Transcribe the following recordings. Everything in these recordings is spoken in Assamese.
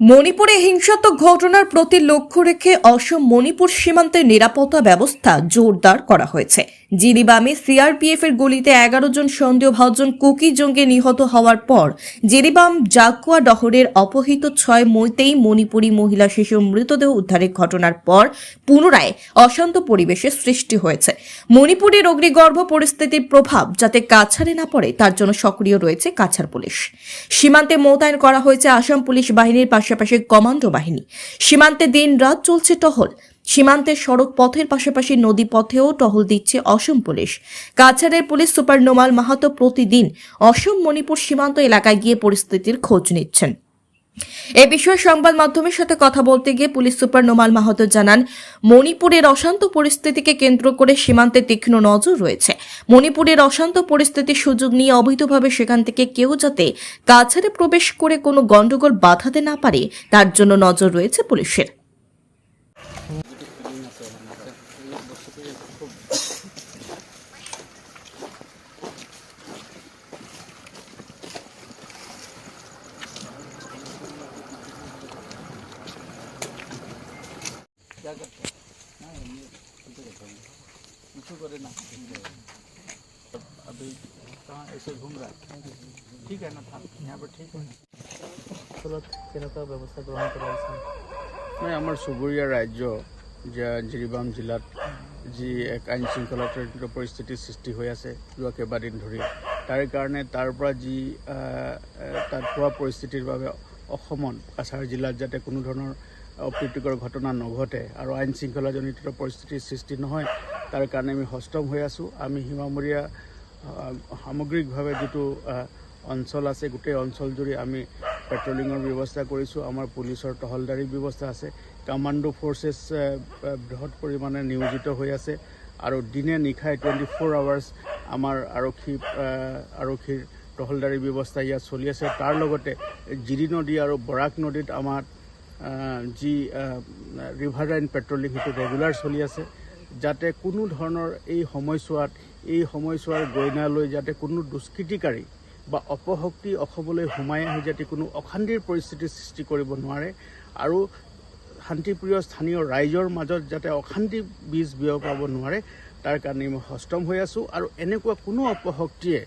মণিপুরে হিংসাত্মক ঘটনার প্রতি লক্ষ্য রেখে অসম মণিপুর সীমান্তের নিরাপত্তা ব্যবস্থা জোরদার করা হয়েছে। জিরিবামে সিআরপিএফ এর গুলিতে এগারো জন সন্দেহভাজন কুকি জঙ্গে নিহত হওয়ার পর জিরিবাম জাকুয়া ডহরের অপহৃত ছয় মইতেই মণিপুরী মহিলা শিশুর মৃতদেহ উদ্ধারের ঘটনার পর পুনরায় অশান্ত পরিবেশের সৃষ্টি হয়েছে। মণিপুরের অগ্নিগর্ভ পরিস্থিতির প্রভাব যাতে কাছাড়ে না পড়ে, তার জন্য সক্রিয় রয়েছে কাছাড় পুলিশ। সীমান্তে মোতায়েন করা হয়েছে আসাম পুলিশ বাহিনীর পাশাপাশি কমান্ডো বাহিনী। সীমান্তে দিন রাত চলছে টহল। সীমান্তের সড়ক পথের পাশাপাশি নদী পথেও টহল দিচ্ছে অসম পুলিশ। কাছাড়ের পুলিশ সুপার নোমাল মাহাতো প্রতিদিন অসম মণিপুর সীমান্ত এলাকায় গিয়ে পরিস্থিতির খোঁজ নিচ্ছেন। এ বিষয়ে সংবাদ মাধ্যমের সাথে কথা বলতে গিয়ে পুলিশ সুপার নোমাল মাহাতো জানান, মণিপুরের অশান্ত পরিস্থিতিকে কেন্দ্র করে সীমান্তে তীক্ষ্ণ নজর রয়েছে। মণিপুরের অশান্ত পরিস্থিতির সুযোগ নিয়ে অবৈধভাবে সেখান থেকে কেউ যাতে কাছাড়ে প্রবেশ করে কোনো গন্ডগোল বাধাতে না পারে, তার জন্য নজর রয়েছে পুলিশের। कुछ करे ना अभी कहाँ ऐसे घूम रहा है ठीक है ना था यहाँ पर ঠিক है ফলত কেনেকুৱা ব্যৱস্থা গ্ৰহণ কৰা হৈছে মই আমাৰ চুবুৰীয়া ৰাজ্য যে জিৰিবাম জিলাত যি এক আইন শৃংখলাজনিত পৰিস্থিতিৰ সৃষ্টি হৈ আছে যোৱা কেইবাদিন ধৰি তাৰে কাৰণে তাৰ পৰা যি আহ, আহ, তাত পোৱা পৰিস্থিতিৰ বাবে অসমত কাছাৰ জিলাত যাতে কোনো ধৰণৰ অপ্ৰীতিকৰ ঘটনা নঘটে আৰু আইন শৃংখলাজনিত পৰিস্থিতিৰ সৃষ্টি নহয় তাৰ কাৰণে আমি সষ্টম হৈ আছোঁ। আমি সীমামূৰীয়া সামগ্ৰিকভাৱে যিটো অঞ্চল আছে গোটেই অঞ্চলজুৰি আমি পেট্ৰলিঙৰ ব্যৱস্থা কৰিছোঁ। আমাৰ পুলিচৰ টহলদাৰীৰ ব্যৱস্থা আছে। কামাণ্ডো ফ'ৰ্চেছ বৃহৎ পৰিমাণে নিয়োজিত হৈ আছে। আৰু দিনে নিশাই টুৱেণ্টি ফ'ৰ আৱাৰ্ছ আমাৰ আৰক্ষী আৰক্ষীৰ টহলদাৰী ব্যৱস্থা ইয়াত চলি আছে। তাৰ লগতে জিৰি নদী আৰু বৰাক নদীত আমাৰ যি ৰিভাৰ লাইন পেট্ৰলিং সেইটো ৰেগুলাৰ চলি আছে যাতে কোনো ধৰণৰ এই সময়ছোৱাত এই সময়ছোৱাৰ গইনা লৈ যাতে কোনো দুষ্কৃতিকাৰী বা অপশক্তি অসমলৈ সোমাই আহি যাতে কোনো অশান্তিৰ পৰিস্থিতিৰ সৃষ্টি কৰিব নোৱাৰে আৰু শান্তিপ্ৰিয় স্থানীয় ৰাইজৰ মাজত যাতে অশান্তি বীজ বিয়পাব নোৱাৰে তাৰ কাৰণে মই সষ্টম হৈ আছোঁ। আৰু এনেকুৱা কোনো অপশক্তিয়ে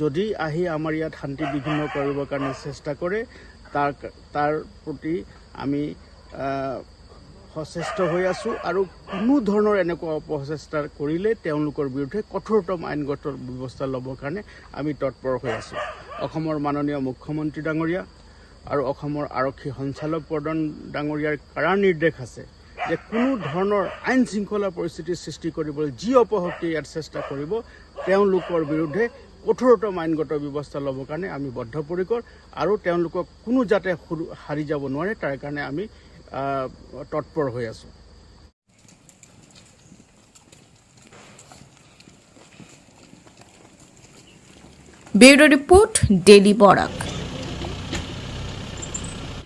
যদি আহি আমাৰ ইয়াত শান্তি বিঘ্ন কৰিবৰ কাৰণে চেষ্টা কৰে তাৰ তাৰ প্ৰতি আমি সচেষ্ট হৈ আছোঁ আৰু কোনো ধৰণৰ এনেকুৱা অপচেষ্টা কৰিলে তেওঁলোকৰ বিৰুদ্ধে কঠোৰতম আইনগত ব্যৱস্থা ল'বৰ কাৰণে আমি তৎপৰ হৈ আছোঁ। অসমৰ মাননীয় মুখ্যমন্ত্ৰী ডাঙৰীয়া আৰু অসমৰ আৰক্ষী সঞ্চালক প্ৰধান ডাঙৰীয়াৰ কাৰা নিৰ্দেশ আছে যে কোনো ধৰণৰ আইন শৃংখলা পৰিস্থিতিৰ সৃষ্টি কৰিবলৈ যি অপশক্তি ইয়াত চেষ্টা কৰিব তেওঁলোকৰ বিৰুদ্ধে কঠোৰতম আইনগত ব্যৱস্থা ল'বৰ কাৰণে আমি বদ্ধপৰিকৰ আৰু তেওঁলোকক কোনো যাতে হারি যাব নোৱাৰে, তাৰ কাৰণে আমি তৎপৰ হৈ আছোঁ। Bureau report daily Barak